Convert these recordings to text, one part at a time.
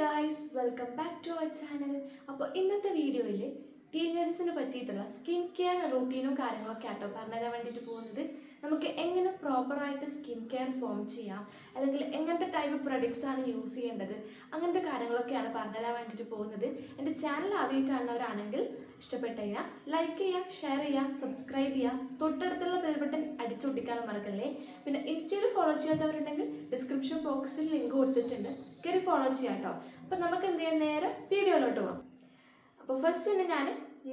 Guys welcome back to our channel അപ്പോൾ ഇന്നത്തെ വീഡിയോയിൽ ടീനേജേഴ്സിനെ പറ്റിയിട്ടുള്ള സ്കിൻ കെയർ റൂട്ടീനും കാര്യങ്ങളൊക്കെ ആട്ടോ പറഞ്ഞുതരാൻ വേണ്ടിയിട്ട് പോകുന്നത്. പ്രോപ്പറായിട്ട് സ്കിൻ കെയർ ഫോം ചെയ്യാം. അല്ലെങ്കിൽ എങ്ങനത്തെ ടൈപ്പ് പ്രൊഡക്ട്സ് ആണ് യൂസ് ചെയ്യേണ്ടത്? അങ്ങനത്തെ കാര്യങ്ങളൊക്കെയാണ് പറഞ്ഞുതരാൻ വേണ്ടിയിട്ട് പോകുന്നത്. എന്റെ ചാനൽ ആദ്യമായിട്ടാണവരാണെങ്കിൽ ഇഷ്ടപ്പെട്ട് കഴിഞ്ഞാൽ ലൈക്ക് ചെയ്യുക ഷെയർ ചെയ്യുക സബ്സ്ക്രൈബ് ചെയ്യുക. തൊട്ടടുത്തുള്ള ബെൽ ബട്ടൺ അടിച്ചൊട്ടിക്കാൻ മറക്കല്ലേ? പിന്നെ ഇൻസ്റ്റയിൽ ഫോളോ ചെയ്യാത്തവരുണ്ടെങ്കിൽ ഡിസ്ക്രിപ്ഷൻ ബോക്സിൽ ലിങ്ക് കൊടുത്തിട്ടുണ്ട്. കയറി ഫോളോ ചെയ്യാം കേട്ടോ അപ്പം നമുക്ക് എന്ത് ചെയ്യാം? നേരെ വീഡിയോയിലോട്ട് പോകാം അപ്പോൾ ഫസ്റ്റ് തന്നെ ഞാൻ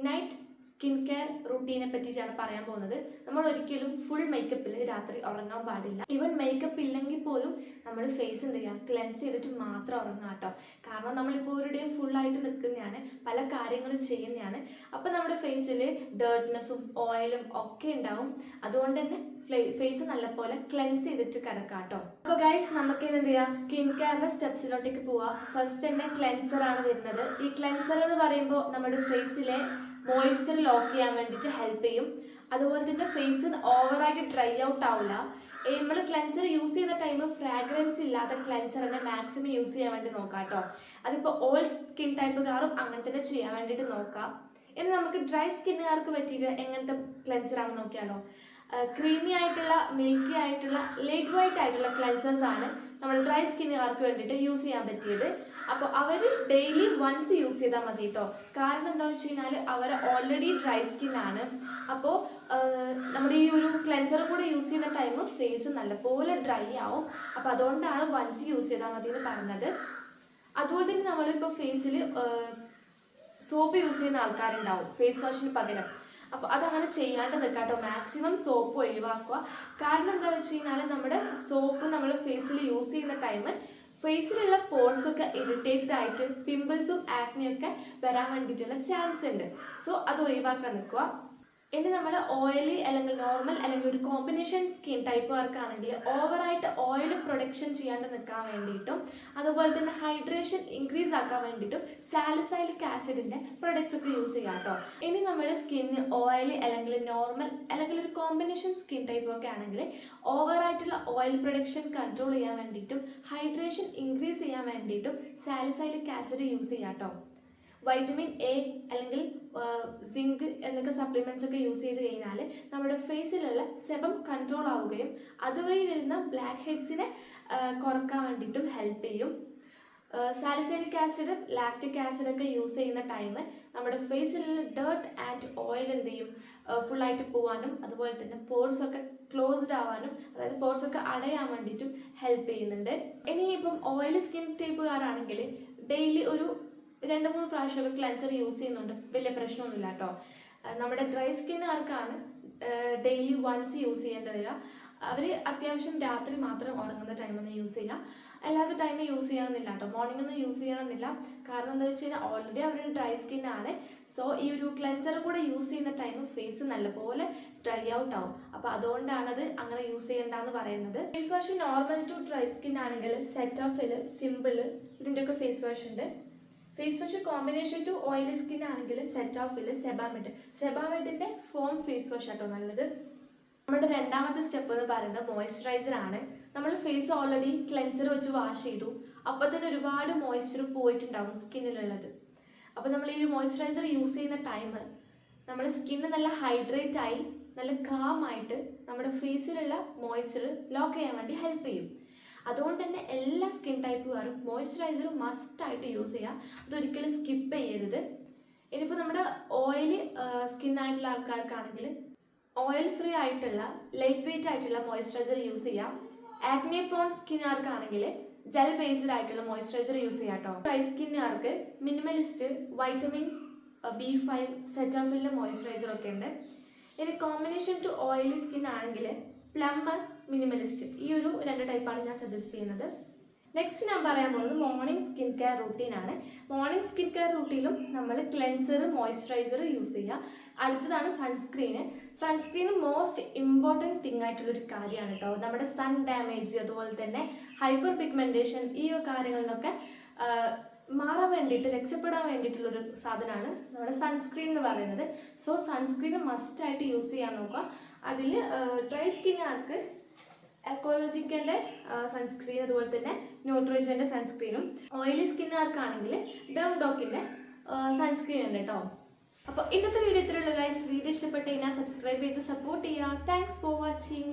നൈറ്റ് സ്കിൻ കെയർ റുട്ടീനെ പറ്റിയിട്ടാണ് പറയാൻ പോകുന്നത്. നമ്മൾ ഒരിക്കലും ഫുൾ മേക്കപ്പിൽ രാത്രി ഉറങ്ങാൻ പാടില്ല. ഈവൻ മേക്കപ്പ് ഇല്ലെങ്കിൽ പോലും നമ്മൾ ഫേസ് എന്ത് ചെയ്യുക ക്ലെൻസ് ചെയ്തിട്ട് മാത്രം ഉറങ്ങാം കേട്ടോ കാരണം നമ്മളിപ്പോൾ ഒരു ഡേ ഫുള്ളായിട്ട് നിൽക്കുന്നതാണ് പല കാര്യങ്ങളും ചെയ്യുന്നതാണ് അപ്പോൾ നമ്മുടെ ഫേസിൽ ഡേർട്ട്നെസ്സും ഓയിലും ഒക്കെ ഉണ്ടാവും. അതുകൊണ്ട് തന്നെ ഫേസ് നല്ലപോലെ ക്ലെൻസ് ചെയ്തിട്ട് കിടക്കാം കേട്ടോ അപ്പോൾ ഗൈസ് നമുക്ക് എന്ത് ചെയ്യാം സ്കിൻ കെയറിന്റെ സ്റ്റെപ്സിലോട്ടേക്ക് പോവാം. ഫസ്റ്റ് തന്നെ ക്ലെൻസർ ആണ് വരുന്നത്. ഈ ക്ലെൻസർ എന്ന് പറയുമ്പോൾ നമ്മുടെ ഫേസിലെ മോയ്സ്ചർ ലോക്ക് ചെയ്യാൻ വേണ്ടിയിട്ട് ഹെൽപ്പ് ചെയ്യും. അതുപോലെ തന്നെ ഫേസ് ഓവറായിട്ട് ഡ്രൈ ഔട്ട് ആവില്ല നമ്മൾ ക്ലെൻസർ യൂസ് ചെയ്യുന്ന ടൈം ഫ്രാഗ്രൻസ് ഇല്ലാത്ത ക്ലെൻസർ തന്നെ മാക്സിമം യൂസ് ചെയ്യാൻ വേണ്ടി നോക്കാം കേട്ടോ. അതിപ്പോൾ ഓൾ സ്കിൻ ടൈപ്പുകാരും അങ്ങനെ തന്നെ ചെയ്യാൻ വേണ്ടിയിട്ട് നോക്കാം. ഇനി നമുക്ക് ഡ്രൈ സ്കിന്നുകാർക്ക് പറ്റിയിട്ട് എങ്ങനത്തെ ക്ലെൻസർ ആണ് നോക്കിയാലോ? ക്രീമി ആയിട്ടുള്ള മിൽക്കി ആയിട്ടുള്ള ലൈറ്റ് വൈറ്റ് ആയിട്ടുള്ള ക്ലൻസേഴ്സ് ആണ് നമ്മൾ ഡ്രൈ സ്കിന്നുകാർക്ക് വേണ്ടിയിട്ട് യൂസ് ചെയ്യാൻ പറ്റിയത്. അപ്പോൾ അവർ ഡെയിലി വൺസ് യൂസ് ചെയ്താൽ മതി കേട്ടോ കാരണം എന്താ വെച്ച് കഴിഞ്ഞാൽ അവർ ഓൾറെഡി ഡ്രൈ സ്കിന്നാണ് അപ്പോൾ നമ്മുടെ ഈ ഒരു ക്ലെൻസർ കൂടെ യൂസ് ചെയ്യുന്ന ടൈം ഫേസ് നല്ലപോലെ ഡ്രൈ ആവും. അപ്പോൾ അതുകൊണ്ടാണ് വൺസ് യൂസ് ചെയ്താൽ മതി എന്ന് പറഞ്ഞത്. അതുപോലെ തന്നെ നമ്മളിപ്പോൾ ഫേസിൽ സോപ്പ് യൂസ് ചെയ്യുന്ന ആൾക്കാരുണ്ടാവും. ഫേസ് വാഷിന് പകരം. അപ്പോൾ അതങ്ങനെ ചെയ്യാണ്ട് നിൽക്കുക കേട്ടോ മാക്സിമം സോപ്പ് ഒഴിവാക്കുക. കാരണം എന്താ വെച്ച് കഴിഞ്ഞാൽ നമ്മുടെ സോപ്പ് നമ്മൾ ഫേസിൽ യൂസ് ചെയ്യുന്ന ടൈം ഫേസിലുള്ള പോർട്സ് ഒക്കെ ഇറിറ്റേറ്റഡ് ആയിട്ട് പിമ്പിൾസും ആക്നിയൊക്കെ വരാൻ വേണ്ടിയിട്ടുള്ള ചാൻസ് ഉണ്ട്. സോ അത് ഒഴിവാക്കാൻ നിൽക്കുക ഇനി നമ്മൾ ഓയിലി അല്ലെങ്കിൽ നോർമൽ അല്ലെങ്കിൽ ഒരു കോമ്പിനേഷൻ സ്കിൻ ടൈപ്പ് വർക്കാണെങ്കിൽ ഓവറായിട്ട് ഓയിൽ പ്രൊഡക്ഷൻ ചെയ്യാണ്ട് നിൽക്കാൻ വേണ്ടിയിട്ടും അതുപോലെ തന്നെ ഹൈഡ്രേഷൻ ഇൻക്രീസ് ആക്കാൻ വേണ്ടിയിട്ടും സാലിസൈലിക് ആസിഡിന്റെ പ്രൊഡക്ട്സ് ഒക്കെ യൂസ് ചെയ്യാം കേട്ടോ. ഇനി നമ്മുടെ സ്കിന്ന് ഓയിലി അല്ലെങ്കിൽ നോർമൽ അല്ലെങ്കിൽ ഒരു കോമ്പിനേഷൻ സ്കിൻ ടൈപ്പ് ഒക്കെ ആണെങ്കിൽ ഓവറായിട്ടുള്ള ഓയിൽ പ്രൊഡക്ഷൻ കൺട്രോൾ ചെയ്യാൻ വേണ്ടിയിട്ടും ഹൈഡ്രേഷൻ ഇൻക്രീസ് ചെയ്യാൻ വേണ്ടിയിട്ടും സാലിസൈലിക് ആസിഡ് യൂസ് ചെയ്യാം കേട്ടോ. വൈറ്റമിൻ എ അല്ലെങ്കിൽ സിങ്ക് എന്നൊക്കെ സപ്ലിമെന്റ്സ് ഒക്കെ യൂസ് ചെയ്ത് കഴിഞ്ഞാൽ നമ്മുടെ ഫേസിലുള്ള സെബം കൺട്രോൾ ആവുകയും അതുവഴി വരുന്ന ബ്ലാക്ക് ഹെഡ്സിനെ കുറയ്ക്കാൻ വേണ്ടിയിട്ടും ഹെൽപ്പ് ചെയ്യും. സാലിസൈലിക് ആസിഡ് ലാക്റ്റിക് ആസിഡ് ഒക്കെ യൂസ് ചെയ്യുന്ന ടൈം നമ്മുടെ ഫേസിലുള്ള ഡേർട്ട് ആൻഡ് ഓയിൽ എന്ത് ചെയ്യും? ഫുള്ളായിട്ട് പോവാനും അതുപോലെ തന്നെ പോർസ് ഒക്കെ ക്ലോസ്ഡ് ആവാനും അതായത് പോർസ് ഒക്കെ അടയാൻ വേണ്ടിയിട്ടും ഹെൽപ്പ് ചെയ്യുന്നുണ്ട്. ഇനി ഇപ്പം ഓയിൽ സ്കിൻ ടൈപ്പുകാരാണെങ്കിൽ ഡെയിലി ഒരു രണ്ട് മൂന്ന് പ്രാവശ്യമൊക്കെ ക്ലെൻസർ യൂസ് ചെയ്യുന്നുണ്ട്. വലിയ പ്രശ്നമൊന്നുമില്ല കേട്ടോ. നമ്മുടെ ഡ്രൈ സ്കിന്നുകാർക്കാണ് ഡെയിലി വൺസ് യൂസ് ചെയ്യേണ്ടി വരിക. അവർ അത്യാവശ്യം രാത്രി മാത്രം ഉറങ്ങുന്ന ടൈമൊന്നും യൂസ് ചെയ്യുക അല്ലാത്ത ടൈം യൂസ് ചെയ്യണമെന്നില്ല കേട്ടോ. മോർണിംഗ് ഒന്നും യൂസ് ചെയ്യണമെന്നില്ല. കാരണം എന്താ വെച്ച് കഴിഞ്ഞാൽ ഓൾറെഡി അവരുടെ ഡ്രൈ സ്കിൻ ആണ്. സോ ഈ ഒരു ക്ലെൻസർ കൂടെ യൂസ് ചെയ്യുന്ന ടൈം ഫേസ് നല്ലപോലെ ഡ്രൈ ഔട്ട് ആവും. അപ്പോൾ അതുകൊണ്ടാണ് അത് അങ്ങനെ യൂസ് ചെയ്യേണ്ടെന്ന് പറയുന്നത്. Face wash normal to dry skin ആണെങ്കിൽ സെറ്റ് ഓഫിൽ സിമ്പിൾ ഇതിന്റെയൊക്കെ ഫേസ് വാഷ് ഉണ്ട്. Face wash combination to oily skin ആണെങ്കിൽ സെറ്റ് ഓഫിൽ സെബാമെഡ് സെബാമെഡിന്റെ ഫോം ഫേസ് വാഷ് ആട്ടോ നല്ലത്. നമ്മുടെ രണ്ടാമത്തെ സ്റ്റെപ്പ് എന്ന് പറയുന്നത് മോയ്സ്ചറൈസർ ആണ്. നമ്മൾ ഫേസ് ഓൾറെഡി ക്ലെൻസർ വെച്ച് വാഷ് ചെയ്തു. അപ്പോൾ തന്നെ ഒരുപാട് മോയ്സ്ചർ പോയിട്ടുണ്ടാവും സ്കിന്നിലുള്ളത് അപ്പോൾ നമ്മൾ ഈ ഒരു മോയ്സ്ചറൈസർ യൂസ് ചെയ്യുന്ന ടൈം നമ്മുടെ സ്കിന്ന് നല്ല ഹൈഡ്രേറ്റ് ആയി നല്ല കാമായിട്ട് നമ്മുടെ ഫേസിലുള്ള മോയ്സ്ചർ ലോക്ക് ചെയ്യാൻ വേണ്ടി ഹെൽപ്പ് ചെയ്യും. അതുകൊണ്ട് തന്നെ എല്ലാ സ്കിൻ ടൈപ്പുകാരും മോയ്സ്ചറൈസർ മസ്റ്റായിട്ട് യൂസ് ചെയ്യുക അതൊരിക്കലും സ്കിപ്പ് ചെയ്യരുത്. ഇനിയിപ്പോൾ നമ്മുടെ ഓയിലി സ്കിൻ ആയിട്ടുള്ള ആൾക്കാർക്കാണെങ്കിൽ ഓയിൽ ഫ്രീ ആയിട്ടുള്ള ലൈറ്റ് വെയിറ്റ് ആയിട്ടുള്ള മോയ്സ്ചറൈസർ യൂസ് ചെയ്യാം. ആക്നെ പ്രോൺ സ്കിന്നുകാർക്കാണെങ്കിൽ ജെൽ ബേസ്ഡ് ആയിട്ടുള്ള മോയ്സ്ചറൈസർ യൂസ് ചെയ്യാം കേട്ടോ ഡ്രൈ സ്കിന്നുകാർക്ക് മിനിമലിസ്റ്റ് വൈറ്റമിൻ ബി ഫൈവ് സെറ്റാഫിലിന്റെ മോയ്സ്ചറൈസർ ഒക്കെ ഉണ്ട് ഇനി കോമ്പിനേഷൻ ടു ഓയിലി സ്കിൻ ആണെങ്കിൽ പ്ലംബർ മിനിമലിസ്റ്റ് ഈ ഒരു രണ്ട് ടൈപ്പാണ് ഞാൻ സജസ്റ്റ് ചെയ്യുന്നത്. നെക്സ്റ്റ് ഞാൻ പറയാൻ പോകുന്നത് മോർണിംഗ് സ്കിൻ കെയർ റൂട്ടീൻ ആണ്. മോർണിംഗ് സ്കിൻ കെയർ റൂട്ടീനിലും നമ്മൾ ക്ലെൻസർ മോയ്സ്ചറൈസർ യൂസ് ചെയ്യുക. അടുത്തതാണ് സൺസ്ക്രീന് സൺസ്ക്രീൻ മോസ്റ്റ് ഇമ്പോർട്ടന്റ് തിങ് ആയിട്ടുള്ള ഒരു കാര്യമാണ് കേട്ടോ നമ്മുടെ സൺ ഡാമേജ് അതുപോലെ തന്നെ ഹൈപ്പർ പിഗ്മെന്റേഷൻ ഈ കാര്യങ്ങളിൽ നിന്നൊക്കെ മാറാൻ വേണ്ടിയിട്ട് രക്ഷപ്പെടാൻ വേണ്ടിയിട്ടുള്ളൊരു സാധനമാണ് നമ്മുടെ സൺസ്ക്രീൻ എന്ന് പറയുന്നത്. സോ സൺസ്ക്രീൻ മസ്റ്റായിട്ട് യൂസ് ചെയ്യാൻ നോക്കുക. അതിൽ ഡ്രൈ സ്കിന്നുകാർക്ക് എക്കോളജിക്കലിന്റെ സൺസ്ക്രീൻ അതുപോലെ തന്നെ ന്യൂട്രോജന്റെ സൺസ്ക്രീനും ഓയിലി സ്കിന്നുകാർക്കാണെങ്കിൽ ഡെം ഡോക്കിന്റെ സൺസ്ക്രീൻ ഉണ്ട് കേട്ടോ അപ്പോൾ ഇന്നത്തെ വീഡിയോ ഇത്രയുള്ള ഗൈസ് വീഡിയോ ഇഷ്ടപ്പെട്ട് കഴിഞ്ഞാൽ സബ്സ്ക്രൈബ് ചെയ്ത് സപ്പോർട്ട് ചെയ്യുക. Thanks for watching